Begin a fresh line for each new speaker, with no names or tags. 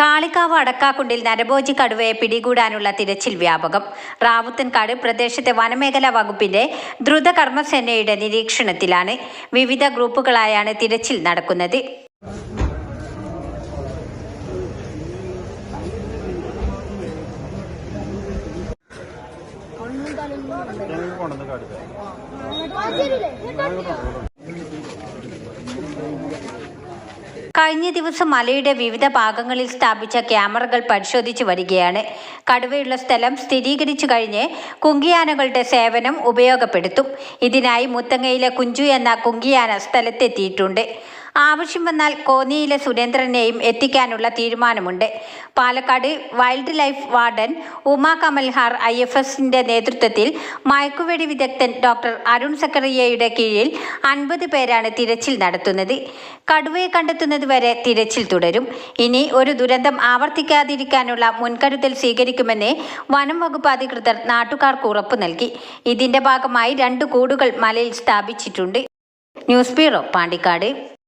കാളിക്കാവ് അടക്കാക്കുണ്ടിൽ നരഭോജി കടുവയെ പിടികൂടാനുള്ള തിരച്ചിൽ വ്യാപകം. റാവുത്തൻകാട് പ്രദേശത്തെ വനമേഖലാ വകുപ്പിന്റെ ദ്രുത കർമ്മസേനയുടെ നിരീക്ഷണത്തിലാണ്. വിവിധ ഗ്രൂപ്പുകളായാണ് തിരച്ചിൽ നടക്കുന്നത്. കഴിഞ്ഞ ദിവസം മലയുടെ വിവിധ ഭാഗങ്ങളിൽ സ്ഥാപിച്ച ക്യാമറകൾ പരിശോധിച്ചു വരികയാണ്. കടുവയുള്ള സ്ഥലം സ്ഥിരീകരിച്ചു കഴിഞ്ഞ് കുങ്കിയാനകളുടെ സേവനം ഉപയോഗപ്പെടുത്തും. ഇതിനായി മുത്തങ്ങയിലെ കുഞ്ചു എന്ന കുങ്കിയാന സ്ഥലത്തെത്തിയിട്ടുണ്ട്. ആവശ്യം വന്നാൽ കോന്നിയിലെ സുരേന്ദ്രനെയും എത്തിക്കാനുള്ള തീരുമാനമുണ്ട്. Palakkad wildlife warden Uma Kamalhar I F എസിന്റെ നേതൃത്വത്തിൽ മയക്കുവെടി വിദഗ്ധൻ ഡോക്ടർ അരുൺ സക്കറിയയുടെ കീഴിൽ അൻപത് പേരാണ് തിരച്ചിൽ നടത്തുന്നത്. കടുവയെ കണ്ടെത്തുന്നതുവരെ തിരച്ചിൽ തുടരും. ഇനി ഒരു ദുരന്തം ആവർത്തിക്കാതിരിക്കാനുള്ള മുൻകരുതൽ സ്വീകരിക്കുമെന്ന് വനം വകുപ്പ് അധികൃതർ നാട്ടുകാർക്ക് ഉറപ്പു നൽകി. ഇതിന്റെ ഭാഗമായി രണ്ട് കൂടുകൾ മലയിൽ സ്ഥാപിച്ചിട്ടുണ്ട്. News bureau Pandikkad.